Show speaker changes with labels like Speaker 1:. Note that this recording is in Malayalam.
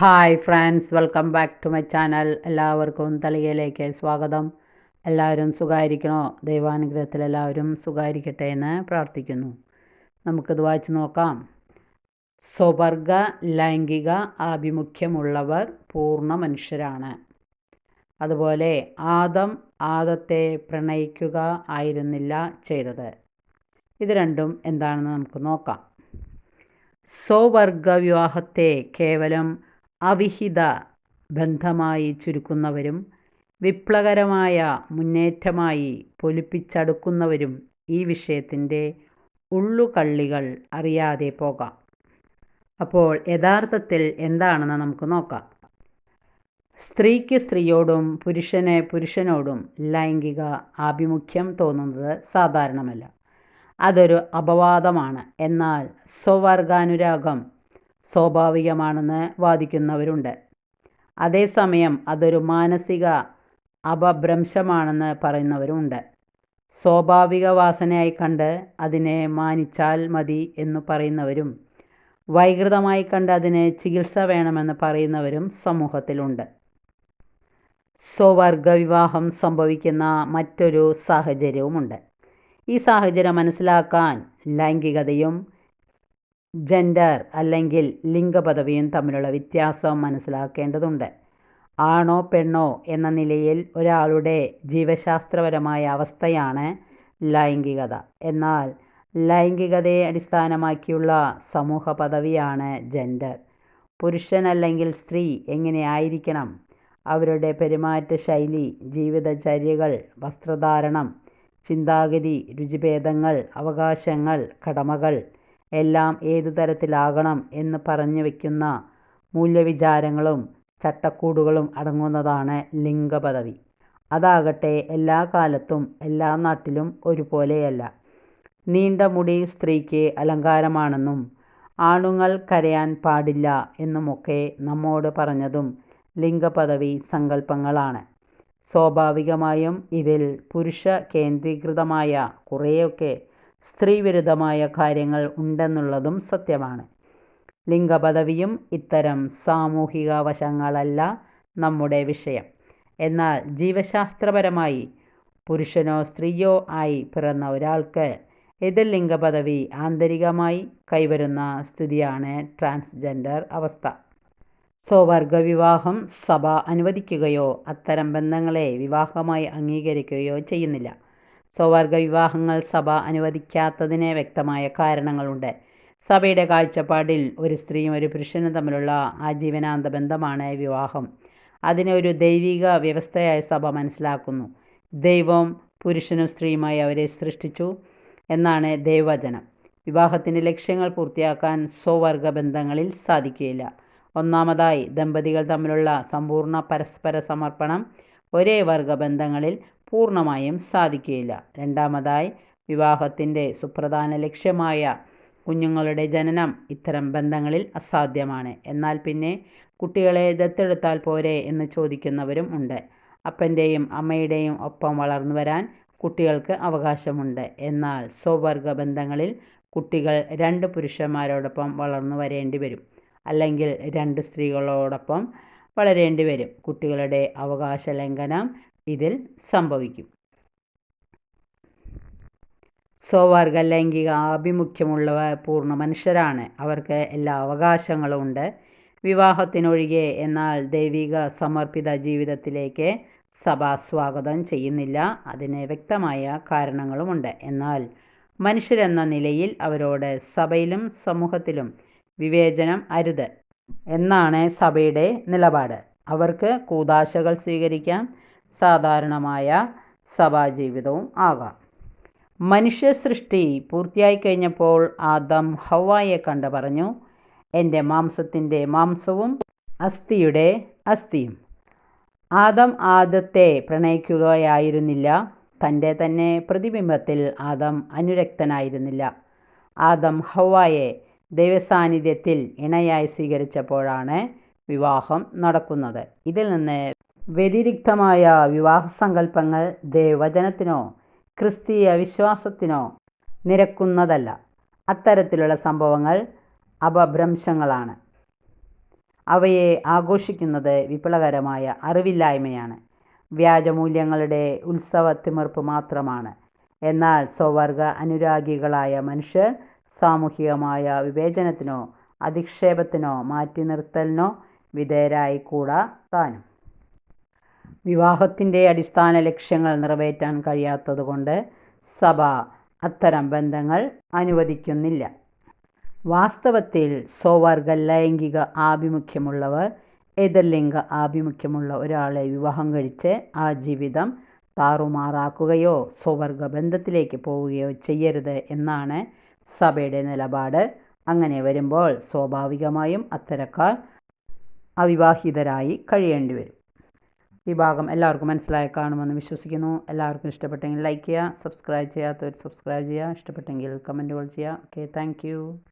Speaker 1: Hi friends welcome back to my channel എല്ലാവർക്കും തളികയിലേക്ക് സ്വാഗതം. എല്ലാവരും സുഖമായിരിക്കണോ ദൈവാനുഗ്രഹത്തിൽ എല്ലാവരും സുഖമായിരിക്കട്ടെ എന്ന് പ്രാർത്ഥിക്കുന്നു. നമുക്കിത് വായിച്ചു നോക്കാം. സ്വവർഗ ലൈംഗിക ആഭിമുഖ്യമുള്ളവർ പൂർണ മനുഷ്യരാണ്. അതുപോലെ ആദം ആദത്തെ പ്രണയിക്കുക ആയിരുന്നില്ല ചെയ്തത്. ഇത് രണ്ടും എന്താണെന്ന് നമുക്ക് നോക്കാം. സ്വവർഗ വിവാഹത്തെ കേവലം അവിഹിത ബന്ധമായി ചുരുക്കുന്നവരും വിപ്ലവകരമായ മുന്നേറ്റമായി പൊലിപ്പിച്ചടുക്കുന്നവരും ഈ വിഷയത്തിന്റെ ഉള്ളുകള്ളികൾ അറിയാതെ പോകാം. അപ്പോൾ യഥാർത്ഥത്തിൽ എന്താണെന്ന് നമുക്ക് നോക്കാം. സ്ത്രീക്ക് സ്ത്രീയോടും പുരുഷന് പുരുഷനോടും ലൈംഗിക ആഭിമുഖ്യം തോന്നുന്നത് സാധാരണമല്ല. അതൊരു അപവാദമാണ്. എന്നാൽ സ്വവർഗാനുരാഗം സ്വാഭാവികമാണെന്ന് വാദിക്കുന്നവരുണ്ട്. അതേസമയം അതൊരു മാനസിക അപഭ്രംശമാണെന്ന് പറയുന്നവരുണ്ട് സ്വാഭാവിക വാസനയായി കണ്ട് അതിനെ മാനിച്ചാൽ മതി എന്ന് പറയുന്നവരും വൈകൃതമായി കണ്ട് അതിന് ചികിത്സ വേണമെന്ന് പറയുന്നവരും സമൂഹത്തിലുണ്ട്. സ്വവർഗ വിവാഹം സംഭവിക്കുന്ന മറ്റൊരു സാഹചര്യവുമുണ്ട്. ഈ സാഹചര്യം മനസ്സിലാക്കാൻ ലൈംഗികതയും ജെൻഡർ അല്ലെങ്കിൽ ലിംഗപദവിയും തമ്മിലുള്ള വ്യത്യാസം മനസ്സിലാക്കേണ്ടതുണ്ട്. ആണോ പെണ്ണോ എന്ന നിലയിൽ ഒരാളുടെ ജീവശാസ്ത്രപരമായ അവസ്ഥയാണ് ലൈംഗികത. എന്നാൽ ലൈംഗികതയെ അടിസ്ഥാനമാക്കിയുള്ള സമൂഹ പദവിയാണ് ജെൻഡർ പുരുഷൻ അല്ലെങ്കിൽ സ്ത്രീ എങ്ങനെയായിരിക്കണം അവരുടെ പെരുമാറ്റ ശൈലി ജീവിതചര്യകൾ വസ്ത്രധാരണം ചിന്താഗതി രുചിഭേദങ്ങൾ അവകാശങ്ങൾ കടമകൾ എല്ലാം ഏതു തരത്തിലാകണം എന്ന് പറഞ്ഞു വയ്ക്കുന്ന മൂല്യവിചാരങ്ങളും ചട്ടക്കൂടുകളും അടങ്ങുന്നതാണ് ലിംഗപദവി. അതാകട്ടെ എല്ലാ കാലത്തും എല്ലാ നാട്ടിലും ഒരുപോലെയല്ല. നീണ്ട മുടി സ്ത്രീക്ക് അലങ്കാരമാണെന്നും ആണുങ്ങൾ കരയാൻ പാടില്ല എന്നുമൊക്കെ നമ്മോട് പറഞ്ഞതും ലിംഗപദവി സങ്കല്പങ്ങളാണ്. സ്വാഭാവികമായും ഇതിൽ പുരുഷ കേന്ദ്രീകൃതമായ കുറേയൊക്കെ സ്ത്രീവിരുദ്ധമായ കാര്യങ്ങൾ ഉണ്ടെന്നുള്ളതും സത്യമാണ്. ലിംഗപദവിയും ഇത്തരം സാമൂഹിക വശങ്ങളല്ല നമ്മുടെ വിഷയം. എന്നാൽ ജീവശാസ്ത്രപരമായി പുരുഷനോ സ്ത്രീയോ ആയി പിറന്ന ഒരാൾക്ക് എതിർ ലിംഗപദവി ആന്തരികമായി കൈവരുന്ന സ്ഥിതിയാണ് ട്രാൻസ്ജെൻഡർ അവസ്ഥ. സ്വവർഗ വിവാഹം സഭ അനുവദിക്കുകയോ അത്തരം ബന്ധങ്ങളെ വിവാഹമായി അംഗീകരിക്കുകയോ ചെയ്യുന്നില്ല. സ്വവർഗ വിവാഹങ്ങൾ സഭ അനുവദിക്കാത്തതിന് വ്യക്തമായ കാരണങ്ങളുണ്ട്. സഭയുടെ കാഴ്ചപ്പാടിൽ ഒരു സ്ത്രീയും ഒരു പുരുഷനും തമ്മിലുള്ള ആജീവനാന്ത ബന്ധമാണ് വിവാഹം. അതിനെ ഒരു ദൈവിക വ്യവസ്ഥയായി സഭ മനസ്സിലാക്കുന്നു. ദൈവം പുരുഷനും സ്ത്രീയുമായി അവരെ സൃഷ്ടിച്ചു എന്നാണ് ദൈവവചനം. വിവാഹത്തിന്റെ ലക്ഷ്യങ്ങൾ പൂർത്തിയാക്കാൻ സ്വവർഗ ബന്ധങ്ങളിൽ സാധിക്കുകയില്ല. ഒന്നാമതായി ദമ്പതികൾ തമ്മിലുള്ള സമ്പൂർണ പരസ്പര സമർപ്പണം ഒരേ വർഗ ബന്ധങ്ങളിൽ പൂർണമായും സാധിക്കുകയില്ല. രണ്ടാമതായി വിവാഹത്തിന്റെ സുപ്രധാന ലക്ഷ്യമായ കുഞ്ഞുങ്ങളുടെ ജനനം ഇത്തരം ബന്ധങ്ങളിൽ അസാധ്യമാണ്. എന്നാൽ പിന്നെ കുട്ടികളെ ദത്തെടുത്താൽ പോരെ എന്ന് ചോദിക്കുന്നവരും ഉണ്ട്. അപ്പന്റെയും അമ്മയുടെയും ഒപ്പം വളർന്നു വരാൻ കുട്ടികൾക്ക് അവകാശമുണ്ട്. എന്നാൽ സ്വവർഗ ബന്ധങ്ങളിൽ കുട്ടികൾ രണ്ട് പുരുഷന്മാരോടൊപ്പം വളർന്നു വരേണ്ടി വരും. അല്ലെങ്കിൽ രണ്ട് സ്ത്രീകളോടൊപ്പം വളരേണ്ടി വരും. കുട്ടികളുടെ അവകാശ ലംഘനം ഇതിൽ സംഭവിക്കും. സ്വവർഗ ലൈംഗിക ആഭിമുഖ്യമുള്ളവർ പൂർണ മനുഷ്യരാണ്. അവർക്ക് എല്ലാ അവകാശങ്ങളും ഉണ്ട്. വിവാഹത്തിനൊഴികെ എന്നാൽ ദൈവിക സമർപ്പിത ജീവിതത്തിലേക്ക് സഭ സ്വാഗതം ചെയ്യുന്നില്ല. അതിന് വ്യക്തമായ കാരണങ്ങളുമുണ്ട് എന്നാൽ മനുഷ്യരെന്ന നിലയിൽ അവരോട് സഭയിലും സമൂഹത്തിലും വിവേചനം അരുത്. എന്നാണ് സഭയുടെ നിലപാട്. അവർക്ക് കൂതാശകൾ സ്വീകരിക്കാം സാധാരണമായ സഭാജീവിതവും ആകാം. മനുഷ്യ സൃഷ്ടി പൂർത്തിയായി കഴിഞ്ഞപ്പോൾ ആദം ഹവായെ കണ്ട് പറഞ്ഞു എന്റെ മാംസത്തിന്റെ മാംസവും അസ്ഥിയുടെ അസ്ഥിയും. ആദം ആദത്തെ പ്രണയിക്കുകയായിരുന്നില്ല തന്റെ തന്നെ പ്രതിബിംബത്തിൽ ആദം അനുരക്തനായിരുന്നില്ല. ആദം ഹവായെ ദൈവസാന്നിധ്യത്തിൽ ഇണയായി സ്വീകരിച്ചപ്പോഴാണ് വിവാഹം നടക്കുന്നത്. ഇതിൽ നിന്ന് വ്യതിരിക്തമായ വിവാഹ സങ്കല്പങ്ങൾ ദൈവവചനത്തിനോ ക്രിസ്തീയ വിശ്വാസത്തിനോ നിരക്കുന്നതല്ല. അത്തരത്തിലുള്ള സംഭവങ്ങൾ അപഭ്രംശങ്ങളാണ്. അവയെ ആഘോഷിക്കുന്നത് വിപ്ലവകരമായ അറിവില്ലായ്മയാണ്. വ്യാജമൂല്യങ്ങളുടെ ഉത്സവത്തിമിർപ്പ് മാത്രമാണ്. എന്നാൽ സ്വവർഗ അനുരാഗികളായ മനുഷ്യർ സാമൂഹികമായ വിവേചനത്തിനോ അധിക്ഷേപത്തിനോ മാറ്റി നിർത്തലിനോ വിധേയരായിക്കൂടാ താനും. വിവാഹത്തിന്റെ അടിസ്ഥാന ലക്ഷ്യങ്ങൾ നിറവേറ്റാൻ കഴിയാത്തതുകൊണ്ട് സഭ അത്തരം ബന്ധങ്ങൾ അനുവദിക്കുന്നില്ല. വാസ്തവത്തിൽ സ്വവർഗ ലൈംഗിക ആഭിമുഖ്യമുള്ളവർ എതിർലിംഗ ആഭിമുഖ്യമുള്ള ഒരാളെ വിവാഹം കഴിച്ച് ആ ജീവിതം താറുമാറാക്കുകയോ സ്വവർഗ ബന്ധത്തിലേക്ക് പോവുകയോ ചെയ്യരുത് എന്നാണ് സഭയുടെ നിലപാട്. അങ്ങനെ വരുമ്പോൾ സ്വാഭാവികമായും അത്തരക്കാർ അവിവാഹിതരായി കഴിയേണ്ടി വരും. ഈ ഭാഗം എല്ലാവർക്കും മനസ്സിലായി കാണുമെന്ന് വിശ്വസിക്കുന്നു. എല്ലാവർക്കും ഇഷ്ടപ്പെട്ടെങ്കിൽ ലൈക്ക് ചെയ്യുക സബ്സ്ക്രൈബ് ചെയ്യാത്തവർ സബ്സ്ക്രൈബ് ചെയ്യുക. ഇഷ്ടപ്പെട്ടെങ്കിൽ കമന്റുകൾ ചെയ്യുക. Okay thank